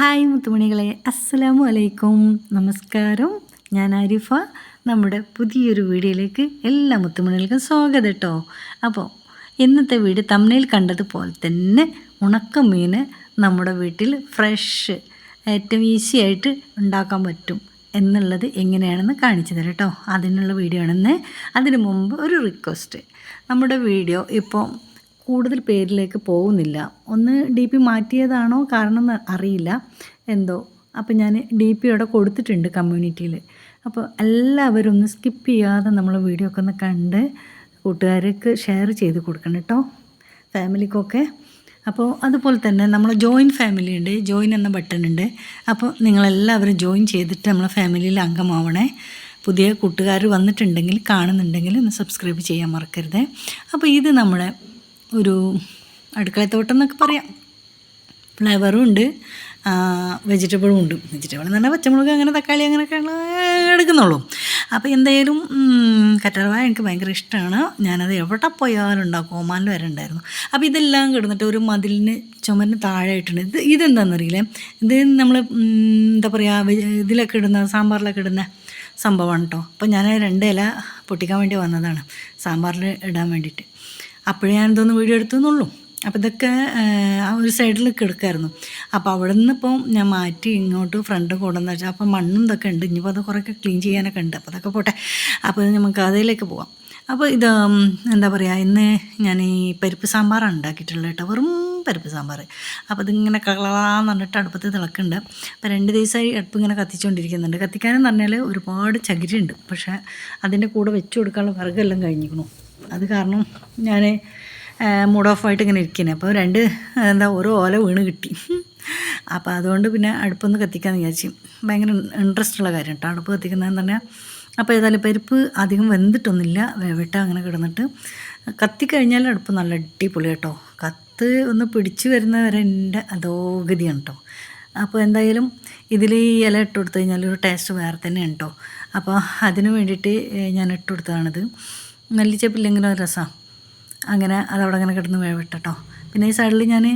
Hi മുത്തുമണികളെ അസ്സലാമു അലൈക്കും. നമസ്കാരം. ഞാൻ ആരിഫ. നമ്മുടെ പുതിയൊരു വീഡിയോയിലേക്ക് എല്ലാ മുത്തുമണികൾക്കും സ്വാഗതം കേട്ടോ അപ്പോൾ ഇന്നത്തെ വീട് തമ്മനയിൽ കണ്ടതുപോലെ തന്നെ ഉണക്കമീൻ നമ്മുടെ വീട്ടിൽ ഫ്രഷ് ഏറ്റവും ഈസി ആയിട്ട് ഉണ്ടാക്കാൻ പറ്റും എന്നുള്ളത് എങ്ങനെയാണെന്ന് കാണിച്ചു തരാം കേട്ടോ അതിനുള്ള വീഡിയോ ആണെന്ന്. അതിനു മുമ്പ് ഒരു റിക്വസ്റ്റ് നമ്മുടെ വീഡിയോ ഇപ്പോൾ കൂടുതൽ പേരിലേക്ക് പോകുന്നില്ല. ഒന്ന് ഡി പി മാറ്റിയതാണോ കാരണം അറിയില്ല. എന്തോ. അപ്പോൾ ഞാൻ ഡി പി അവിടെ കൊടുത്തിട്ടുണ്ട് കമ്മ്യൂണിറ്റിയിൽ. അപ്പോൾ എല്ലാവരും ഒന്ന് സ്കിപ്പ് ചെയ്യാതെ നമ്മൾ വീഡിയോ ഒക്കെ ഒന്ന് കണ്ട് കൂട്ടുകാർക്ക് ഷെയർ ചെയ്ത് കൊടുക്കണം കേട്ടോ. ഫാമിലിക്കൊക്കെ. അപ്പോൾ അതുപോലെ തന്നെ നമ്മൾ ജോയിൻ ഫാമിലി ഉണ്ട്. ജോയിൻ എന്ന ബട്ടൺ ഉണ്ട്. അപ്പോൾ നിങ്ങളെല്ലാവരും ജോയിൻ ചെയ്തിട്ട് നമ്മളെ ഫാമിലിയിൽ അംഗമാവണേ. പുതിയ കൂട്ടുകാർ വന്നിട്ടുണ്ടെങ്കിൽ കാണുന്നുണ്ടെങ്കിൽ ഒന്ന് സബ്സ്ക്രൈബ് ചെയ്യാൻ മറക്കരുത്. അപ്പോൾ ഇത് നമ്മുടെ ഒരു അടുക്കളത്തോട്ടം എന്നൊക്കെ പറയാം. ഫ്ലവറും ഉണ്ട്. വെജിറ്റബിളും ഉണ്ട്. വെജിറ്റബിൾ എന്ന് പറഞ്ഞാൽ പച്ചമുളക് അങ്ങനെ തക്കാളി അങ്ങനെയൊക്കെ എടുക്കുന്നുള്ളൂ. അപ്പോൾ എന്തായാലും കറ്ററവായ എനിക്ക് ഭയങ്കര ഇഷ്ടമാണ് ഞാനത് എവിടെ പോയാലും ഉണ്ടാക്കും ഓമാനിൽ വരെ ഉണ്ടായിരുന്നു. അപ്പോൾ ഇതെല്ലാം കിടന്നിട്ട് ഒരു മതിലിന് ചുമരിന് താഴെ ഇട്ടുണ്ട് ഇത് ഇതെന്താണെന്നറിയില്ലേ ഇത് നമ്മൾ എന്താ പറയുക ഇതിലൊക്കെ ഇടുന്ന സാമ്പാറിലൊക്കെ ഇടുന്ന സംഭവമാണ് കേട്ടോ അപ്പോൾ ഞാൻ രണ്ട് ഇല പൊട്ടിക്കാൻ വേണ്ടി വന്നതാണ്. സാമ്പാറിൽ ഇടാൻ വേണ്ടിയിട്ട്. അപ്പോഴേ ഞാനെന്തോന്ന് വീഡിയോ എടുത്തുന്നുള്ളൂ. അപ്പോൾ ഇതൊക്കെ ആ ഒരു സൈഡിൽ കിടക്കായിരുന്നു അപ്പോൾ അവിടെ നിന്ന് ഇപ്പോൾ ഞാൻ മാറ്റി ഇങ്ങോട്ട് ഫ്രണ്ട് കൊണ്ടുവന്ന് വെച്ചാൽ അപ്പോൾ മണ്ണും ഇതൊക്കെ ഉണ്ട്. ഇനിയിപ്പോൾ അത് കുറേയൊക്കെ ക്ലീൻ ചെയ്യാനൊക്കെ ഉണ്ട്. അപ്പോൾ അതൊക്കെ പോട്ടെ. അപ്പോൾ നമുക്ക് അതിലേക്ക് പോവാം. അപ്പോൾ ഇത് എന്താ പറയുക ഇന്ന് ഞാൻ ഈ പരിപ്പ് സാമ്പാറാണ് ഉണ്ടാക്കിയിട്ടുള്ളത് കേട്ടോ. വെറും പരിപ്പ് സാമ്പാർ അപ്പോൾ ഇതിങ്ങനെ കളാന്ന് പറഞ്ഞിട്ട് അടുപ്പത്ത് തിളക്കുന്നുണ്ട്. അപ്പോൾ രണ്ട് ദിവസമായി അടുപ്പ് ഇങ്ങനെ കത്തിച്ചുകൊണ്ടിരിക്കുന്നുണ്ട് കത്തിക്കാനെന്ന് പറഞ്ഞാൽ ഒരുപാട് ചകിരിയുണ്ട്. പക്ഷേ അതിന്റെ കൂടെ വെച്ച് കൊടുക്കാനുള്ള വിറകെല്ലാം കഴിഞ്ഞിരിക്കണു അത് കാരണം ഞാൻ മൂഡ് ഓഫ് ആയിട്ട് ഇങ്ങനെ ഇരിക്കുന്നത് അപ്പോൾ രണ്ട് എന്താ ഓരോ ഓല വീണ് കിട്ടി. അപ്പോൾ അതുകൊണ്ട് പിന്നെ അടുപ്പൊന്ന് കത്തിക്കാമെന്ന് വിചാരിച്ചു. ഭയങ്കര ഇൻട്രസ്റ്റ് ഉള്ള കാര്യം കേട്ടോ അടുപ്പ് കത്തിക്കുന്നതെന്ന് പറഞ്ഞാൽ അപ്പോൾ ഏതായാലും പരിപ്പ് അധികം വെന്തിട്ടൊന്നുമില്ല. വേവിട്ട അങ്ങനെ കിടന്നിട്ട് കത്തിക്കഴിഞ്ഞാൽ അടുപ്പ് നല്ല അടിപൊളി കേട്ടോ. കത്ത് ഒന്ന് പിടിച്ചു വരുന്നവരെ എന്റെ അധോഗതിയാണ് കേട്ടോ അപ്പോൾ എന്തായാലും ഇതിൽ ഈ ഇല ഇട്ട് കൊടുത്തു കഴിഞ്ഞാൽ ഒരു ടേസ്റ്റ് വേറെ തന്നെയാണ് കേട്ടോ അപ്പോൾ അതിന് വേണ്ടിയിട്ട് ഞാൻ ഇട്ട് കൊടുത്തതാണിത്. മല്ലിച്ചപ്പില്ലെങ്കിലും ഒരു രസമാണ് അങ്ങനെ അതവിടെ അങ്ങനെ കിടന്ന് വേവിട്ടോ പിന്നെ ഈ സൈഡിൽ ഞാൻ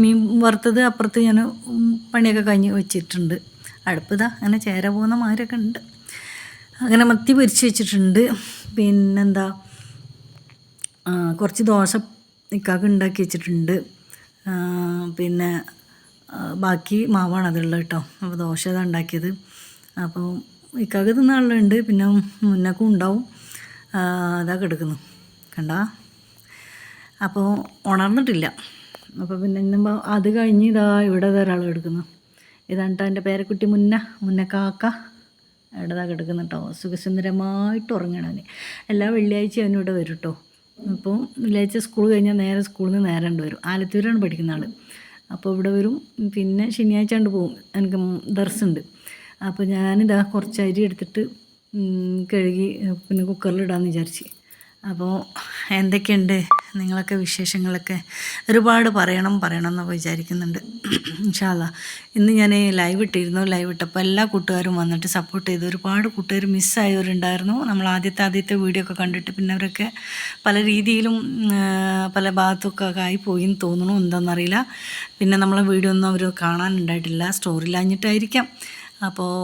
മീൻ വറുത്തത് അപ്പുറത്ത് ഞാൻ പണിയൊക്കെ കഴിഞ്ഞ് വെച്ചിട്ടുണ്ട് അടുപ്പ് ഇതാ അങ്ങനെ ചേര പോകുന്ന മാരൊക്കെ ഉണ്ട് അങ്ങനെ മത്തി പൊരിച്ച് വെച്ചിട്ടുണ്ട് പിന്നെന്താ കുറച്ച് ദോശ ഇക്കാക്ക് ഉണ്ടാക്കി വെച്ചിട്ടുണ്ട് പിന്നെ ബാക്കി മാവാണ് അതുള്ളത് കേട്ടോ അപ്പോൾ ദോശ ഇതാ ഉണ്ടാക്കിയത് അപ്പോൾ ഇക്കാക്ക് തിന്നാളുണ്ട് പിന്നെ മുന്നക്കും ഉണ്ടാവും അതാ കിടക്കുന്നു. കണ്ട? അപ്പോൾ ഉണർന്നിട്ടില്ല. അപ്പോൾ പിന്നെ ഇന്നുമ്പോൾ അത് കഴിഞ്ഞ് ഇതാ ഇവിടെ ഒരാൾ കിടക്കുന്നു. ഇതാണ് എന്റെ പേരക്കുട്ടി മുന്ന മുന്ന കാക്ക. ഇടതാ കിടക്കുന്നു കേട്ടോ സുഖസുന്ദരമായിട്ട് ഉറങ്ങണവന് എല്ലാ വെള്ളിയാഴ്ചയും അവനിവിടെ വരും കേട്ടോ അപ്പോൾ വെള്ളിയാഴ്ച സ്കൂൾ കഴിഞ്ഞാൽ നേരെ സ്കൂളിൽ നിന്ന് നേരെ ഉണ്ട് വരും. ആലത്തൂരാണ് പഠിക്കുന്ന ആൾ അപ്പോൾ ഇവിടെ വരും. പിന്നെ ശനിയാഴ്ച കൊണ്ട് പോകും എനിക്ക് ദർസുണ്ട് അപ്പോൾ ഞാനിതാ കുറച്ച് അരി എടുത്തിട്ട് കഴുകി പിന്നെ കുക്കറിലിടാമെന്ന് വിചാരിച്ച്. അപ്പോൾ എന്തൊക്കെയുണ്ട് നിങ്ങളൊക്കെ വിശേഷങ്ങളൊക്കെ? ഒരുപാട് പറയണം പറയണം എന്നൊക്കെ വിചാരിക്കുന്നുണ്ട്. ഇൻഷാല്ല ഇന്ന് ഞാൻ ലൈവ് ഇട്ടിരുന്നു ലൈവ് ഇട്ടപ്പോൾ എല്ലാ കൂട്ടുകാരും വന്നിട്ട് സപ്പോർട്ട് ചെയ്തു. ഒരുപാട് കൂട്ടുകാർ മിസ്സായവരുണ്ടായിരുന്നു നമ്മൾ ആദ്യത്തെ ആദ്യത്തെ വീഡിയോ ഒക്കെ കണ്ടിട്ട് പിന്നെ അവരൊക്കെ പല രീതിയിലും പല ഭാഗത്തൊക്കെ ആയി പോയി എന്ന് തോന്നുന്നു. എന്താണെന്നറിയില്ല പിന്നെ നമ്മളെ വീഡിയോ ഒന്നും അവർ കാണാനുണ്ടായിട്ടില്ല സ്റ്റോറിലാഞ്ഞിട്ടായിരിക്കാം അപ്പോൾ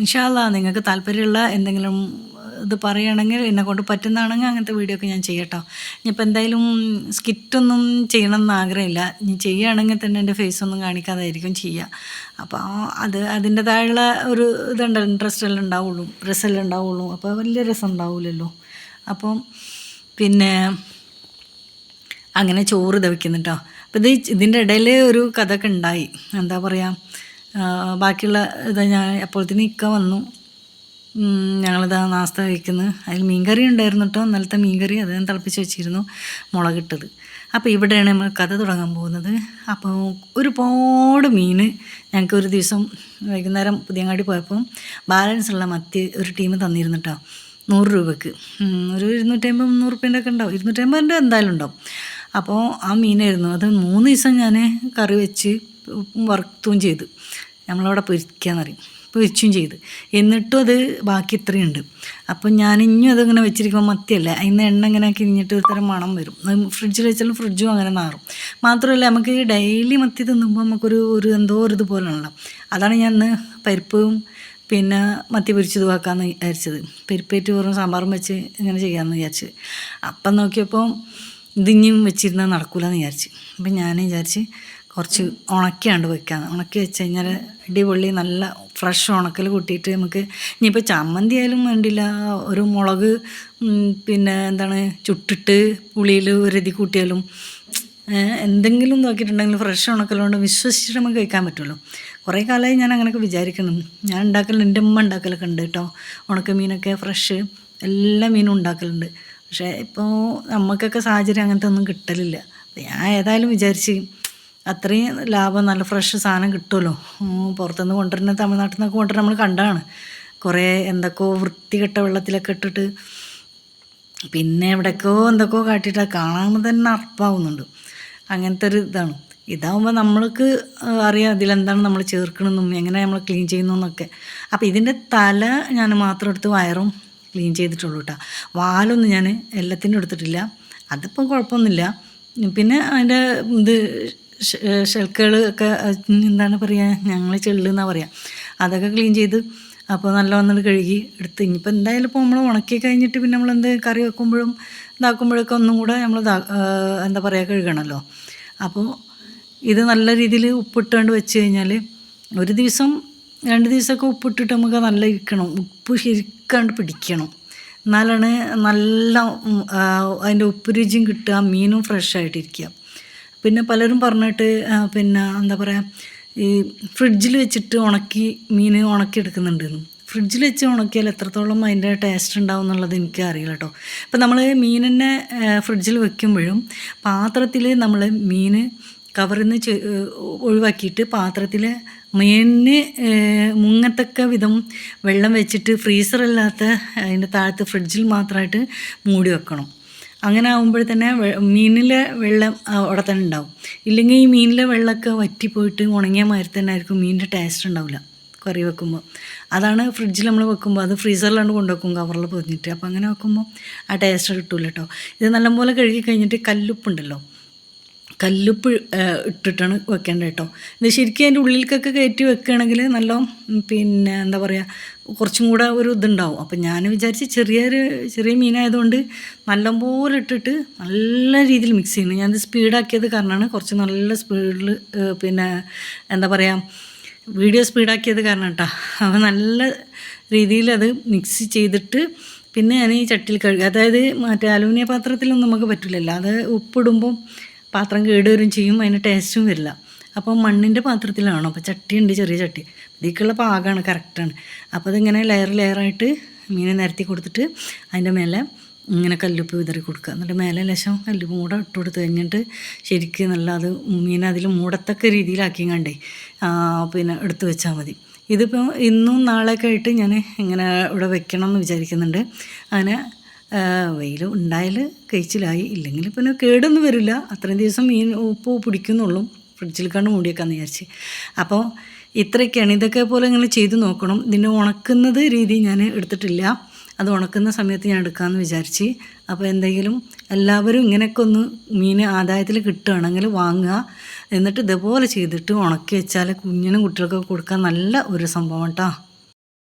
ഇൻഷാല്ല നിങ്ങൾക്ക് താല്പര്യമുള്ള എന്തെങ്കിലും ഇത് പറയുകയാണെങ്കിൽ എന്നെ കൊണ്ട് പറ്റുന്നതാണെങ്കിൽ അങ്ങനത്തെ വീഡിയോ ഒക്കെ ഞാൻ ചെയ്യട്ടോ. ഇനിയിപ്പോൾ എന്തായാലും സ്കിറ്റൊന്നും ചെയ്യണമെന്ന് ആഗ്രഹമില്ല. ഇനി ചെയ്യുകയാണെങ്കിൽ തന്നെ എന്റെ ഫേസ് ഒന്നും കാണിക്കാതായിരിക്കും ചെയ്യുക അപ്പോൾ അത് അതിന്റെതായുള്ള ഒരു ഇതുണ്ട് ഇൻട്രസ്റ്റ് എല്ലാം ഉണ്ടാവുള്ളൂ രസമെല്ലാം ഉണ്ടാവുള്ളൂ. അപ്പോൾ വലിയ രസം ഉണ്ടാവില്ലല്ലോ അപ്പം പിന്നെ അങ്ങനെ ചോറ് ദവിക്കുന്നുട്ടോ അപ്പോൾ ഇത് ഇതിന്റെ ഇടയിൽ ഒരു കഥ ഒക്കെ ഉണ്ടായി. എന്താ പറയുക ബാക്കിയുള്ള ഇത് ഞാൻ അപ്പോഴത്തേന് ഇക്ക വന്നു. ഞങ്ങളിതാ നാസ്ത കഴിക്കുന്നത് അതിൽ മീൻകറി ഉണ്ടായിരുന്നു കേട്ടോ ഇന്നലത്തെ മീൻകറി അത് ഞാൻ തിളപ്പിച്ച് വെച്ചിരുന്നു. മുളകിട്ടത് അപ്പോൾ ഇവിടെയാണ് നമ്മൾ കഥ തുടങ്ങാൻ പോകുന്നത്. അപ്പോൾ ഒരുപാട് മീൻ ഞങ്ങൾക്ക് ഒരു ദിവസം വൈകുന്നേരം പുതിയങ്ങാടി പോയപ്പോൾ ബാലൻസ് ഉള്ള മത്തി ഒരു ടീം തന്നിരുന്നു കേട്ടോ നൂറ് രൂപയ്ക്ക് ഒരു ഇരുന്നൂറ്റമ്പത് മുന്നൂറ് റുപ്യന്റെ ഒക്കെ ഉണ്ടാവും. ഇരുന്നൂറ്റമ്പതിന്റെ എന്തായാലും ഉണ്ടാവും. അപ്പോൾ ആ മീനായിരുന്നു. അത് മൂന്ന് ദിവസം ഞാൻ കറി വെച്ച് വറുത്തും ചെയ്ത്. നമ്മളവിടെ പൊരിക്കാന്നറിയും. പൊരിച്ചും ചെയ്ത്. എന്നിട്ടും അത് ബാക്കി ഇത്രയുണ്ട്. അപ്പം ഞാൻ ഇനിയും അതിങ്ങനെ വെച്ചിരിക്കുമ്പോൾ മത്തിയല്ല? അതിന് എണ്ണ ഇങ്ങനെ കിരിഞ്ഞിട്ട് ഒരു തരം മണം വരും. ഫ്രിഡ്ജിൽ വെച്ചാലും ഫ്രിഡ്ജും അങ്ങനെ മാറും മാത്രമല്ല നമുക്ക് ഡെയിലി മത്തി തിന്നുമ്പോൾ നമുക്കൊരു ഒരു എന്തോ ഒരു ഇതുപോലെയാണല്ലോ. അതാണ് ഞാൻ പരിപ്പും പിന്നെ മത്തി പൊരിച്ചത് ആക്കാമെന്ന് വിചാരിച്ചത്. പെരുപ്പേറ്റ് വെറും സാമ്പാറും വെച്ച് ഇങ്ങനെ ചെയ്യാമെന്ന് വിചാരിച്ച്. അപ്പം നോക്കിയപ്പോൾ ഇതിഞ്ഞും വെച്ചിരുന്നാൽ നടക്കൂലെന്ന് വിചാരിച്ച്. അപ്പം ഞാൻ വിചാരിച്ച് കുറച്ച് ഉണക്കിയാണ്ട് വെക്കാന്ന് ഉണക്കി വെച്ച് കഴിഞ്ഞാൽ അടിപൊളി നല്ല ഫ്രഷ് ഉണക്കൽ കൂട്ടിയിട്ട് നമുക്ക് ഇനിയിപ്പോൾ ചമ്മന്തി ആയാലും വേണ്ടില്ല. ഒരു മുളക് പിന്നെ എന്താണ് ചുട്ടിട്ട് പുളിയിൽ ഒരുതി കൂട്ടിയാലും എന്തെങ്കിലും നോക്കിയിട്ടുണ്ടെങ്കിൽ ഫ്രഷ് ഉണക്കലുകൊണ്ട് വിശ്വസിച്ചിട്ട് നമുക്ക് കഴിക്കാൻ പറ്റുമല്ലോ. കുറേ കാലമായി ഞാൻ അങ്ങനെയൊക്കെ വിചാരിക്കുന്നു. ഞാൻ ഉണ്ടാക്കലുണ്ട് എന്റെ ഉമ്മ ഉണ്ടാക്കലൊക്കെ ഉണ്ട് കേട്ടോ. ഉണക്ക മീനൊക്കെ ഫ്രഷ് എല്ലാ മീനും ഉണ്ടാക്കലുണ്ട്. പക്ഷേ ഇപ്പോൾ നമുക്കൊക്കെ സാഹചര്യം അങ്ങനത്തെ ഒന്നും കിട്ടലില്ല. ഞാൻ ഏതായാലും വിചാരിച്ച് അത്രയും ലാഭം നല്ല ഫ്രഷ് സാധനം കിട്ടുമല്ലോ. പുറത്തുനിന്ന് കൊണ്ടുവരുന്ന തമിഴ്നാട്ടിൽ നിന്നൊക്കെ കൊണ്ടുവരുന്ന നമ്മൾ കണ്ടാണ്. കുറേ എന്തൊക്കെയോ വൃത്തികെട്ട വെള്ളത്തിലൊക്കെ ഇട്ടിട്ട് പിന്നെ എവിടേക്കോ എന്തൊക്കെയോ കാട്ടിയിട്ട് കാണാൻ തന്നെ അർപ്പാവുന്നുണ്ട്. അങ്ങനത്തെ ഒരു ഇതാണ്. ഇതാവുമ്പോൾ നമ്മൾക്ക് അറിയാം ഇതിലെന്താണ് നമ്മൾ ചേർക്കണമെന്നും എങ്ങനെ നമ്മൾ ക്ലീൻ ചെയ്യുന്നതെന്നൊക്കെ. അപ്പോൾ ഇതിന്റെ തല ഞാൻ മാത്രം എടുത്ത് വയറും ക്ലീൻ ചെയ്തിട്ടുള്ളൂ കേട്ടോ വാലൊന്നും ഞാൻ എല്ലാത്തിനും എടുത്തിട്ടില്ല. അതിപ്പം കുഴപ്പമൊന്നുമില്ല. പിന്നെ അതിന്റെ ഇത് ഷെൽക്കുകൾ ഒക്കെ എന്താണ് പറയുക ഞങ്ങൾ ചെള്ളുന്നാണ് പറയുക അതൊക്കെ ക്ലീൻ ചെയ്ത് അപ്പോൾ നല്ല വന്നിട്ട് കഴുകി എടുത്ത്. ഇനിയിപ്പോൾ എന്തായാലും ഇപ്പോൾ നമ്മൾ ഉണക്കി കഴിഞ്ഞിട്ട് പിന്നെ നമ്മൾ എന്ത് കറി വെക്കുമ്പോഴും ഇതാക്കുമ്പോഴൊക്കെ ഒന്നും കൂടെ നമ്മൾ എന്താ പറയുക കഴുകണമല്ലോ അപ്പോൾ ഇത് നല്ല രീതിയിൽ ഉപ്പിട്ടുകൊണ്ട് വെച്ച് കഴിഞ്ഞാൽ ഒരു ദിവസം രണ്ട് ദിവസമൊക്കെ ഉപ്പിട്ടിട്ട് നമുക്ക് നല്ല ഇരിക്കണം. ഉപ്പ് ശരിക്കാണ്ട് പിടിക്കണം. എന്നാലാണ് നല്ല അതിന്റെ ഉപ്പ് രുചിയും കിട്ടുക മീനും ഫ്രഷ് ആയിട്ടിരിക്കുക. പിന്നെ പലരും പറഞ്ഞിട്ട് പിന്നെ എന്താ പറയുക ഈ ഫ്രിഡ്ജിൽ വെച്ചിട്ട് ഉണക്കി മീൻ ഉണക്കി എടുക്കുന്നുണ്ടെന്ന് ഫ്രിഡ്ജിൽ വെച്ച് ഉണക്കിയാൽ എത്രത്തോളം അതിന്റെ ടേസ്റ്റ് ഉണ്ടാവും എന്നുള്ളത് എനിക്ക് അറിയില്ല കേട്ടോ. ഇപ്പം നമ്മൾ മീനിനെ ഫ്രിഡ്ജിൽ വെക്കുമ്പോഴും പാത്രത്തിൽ നമ്മൾ മീൻ കവറിൽ നിന്ന് ഒഴിവാക്കിയിട്ട് പാത്രത്തിൽ മീനിന് മുങ്ങത്തക്ക വിധം വെള്ളം വെച്ചിട്ട് ഫ്രീസറല്ലാത്ത അതിന്റെ താഴത്ത് ഫ്രിഡ്ജിൽ മാത്രമായിട്ട് മൂടി വെക്കണം. അങ്ങനെ ആകുമ്പോൾ തന്നെ മീനിലെ വെള്ളം അവിടെ തന്നെ ഉണ്ടാവും ഇല്ലെങ്കിൽ ഈ മീനിലെ വെള്ളമൊക്കെ വറ്റിപ്പോയിട്ട് ഉണങ്ങിയ മാതിരി തന്നെ ആയിരിക്കും മീനിന്റെ ടേസ്റ്റ് ഉണ്ടാവില്ല കറി വെക്കുമ്പോൾ അതാണ് ഫ്രിഡ്ജിൽ നമ്മൾ വെക്കുമ്പോൾ അത് ഫ്രീസറിലാണ്ട് കൊണ്ടുവെക്കും കവറിൽ പൊതിഞ്ഞിട്ട്. അപ്പോൾ അങ്ങനെ വെക്കുമ്പോൾ ആ ടേസ്റ്റ് കിട്ടില്ല കേട്ടോ ഇത് നല്ലപോലെ കഴുകി കഴിഞ്ഞിട്ട് കല്ലുപ്പുണ്ടല്ലോ. കല്ലുപ്പ് ഇട്ടിട്ടാണ് വെക്കേണ്ടത് കേട്ടോ. ഇത് ശരിക്കും അതിന്റെ ഉള്ളിലേക്കൊക്കെ കയറ്റി വെക്കുകയാണെങ്കിൽ നല്ല പിന്നെ എന്താ പറയുക കുറച്ചും കൂടെ ഒരു ഇതുണ്ടാവും. അപ്പം ഞാൻ വിചാരിച്ച് ചെറിയൊരു ചെറിയ മീനായതുകൊണ്ട് നല്ലപോലെ ഇട്ടിട്ട് നല്ല രീതിയിൽ മിക്സ് ചെയ്യുന്നു. ഞാനത് സ്പീഡാക്കിയത് കാരണമാണ് കുറച്ച് നല്ല സ്പീഡിൽ പിന്നെ എന്താ പറയുക വീഡിയോ സ്പീഡാക്കിയത് കാരണം കേട്ടോ. അപ്പോൾ നല്ല രീതിയിൽ അത് മിക്സ് ചെയ്തിട്ട് പിന്നെ ഞാൻ ഈ ചട്ടിയിൽ കഴുകുക അതായത് മറ്റേ അലൂമിനിയ പാത്രത്തിലൊന്നും നമുക്ക് പറ്റില്ലല്ലോ. അത് ഉപ്പിടുമ്പോൾ പാത്രം കേടുവരും ചെയ്യും അതിന് ടേസ്റ്റും വരില്ല. അപ്പോൾ മണ്ണിന്റെ പാത്രത്തിലാണോ? അപ്പോൾ ചട്ടിയുണ്ട് ചെറിയ ചട്ടി. ഇതിലേക്കുള്ള പാകമാണ് കറക്റ്റാണ് അപ്പോൾ അതിങ്ങനെ ലെയർ ലെയറായിട്ട് മീനെ നിരത്തി കൊടുത്തിട്ട് അതിന്റെ മേലെ ഇങ്ങനെ കല്ലുപ്പ് വിതറി കൊടുക്കുക. എന്നിട്ട് മേലെ ലക്ഷം കല്ലുപ്പ് കൂടെ ഇട്ട് കൊടുത്ത് കഴിഞ്ഞിട്ട് ശരിക്കും നല്ല അത് മീൻ അതിൽ മൂടത്തക്ക രീതിയിലാക്കി കണ്ടേ പിന്നെ എടുത്ത് വെച്ചാൽ മതി. ഇതിപ്പോൾ ഇന്നും നാളെയൊക്കെ ആയിട്ട് ഞാൻ ഇങ്ങനെ ഇവിടെ വെക്കണം എന്ന് വിചാരിക്കുന്നുണ്ട്. അങ്ങനെ വെയിൽ ഉണ്ടായാൽ കഴിച്ചിലായി. ഇല്ലെങ്കിൽ പിന്നെ കേടൊന്നും വരില്ല. അത്രയും ദിവസം മീൻ ഉപ്പ് പിടിക്കുന്നുള്ളൂ. ഫ്രിഡ്ജിൽ കണ്ട് മൂടിയേക്കാന്ന് വിചാരിച്ച്. അപ്പോൾ ഇത്രയൊക്കെയാണ്. ഇതൊക്കെ പോലെ ഇങ്ങനെ ചെയ്ത് നോക്കണം. ഇതിന്റെ ഉണക്കുന്നത് രീതി ഞാൻ എടുത്തിട്ടില്ല. അത് ഉണക്കുന്ന സമയത്ത് ഞാൻ എടുക്കാമെന്ന് വിചാരിച്ച്. അപ്പോൾ എന്തെങ്കിലും എല്ലാവരും ഇങ്ങനെയൊക്കെ ഒന്ന് മീൻ ആദായത്തിൽ കിട്ടുകയാണെങ്കിൽ വാങ്ങുക. എന്നിട്ട് ഇതേപോലെ ചെയ്തിട്ട് ഉണക്കി വെച്ചാൽ കുഞ്ഞിനും കുട്ടികൾക്കൊക്കെ കൊടുക്കാൻ നല്ല ഒരു സംഭവം കേട്ടോ.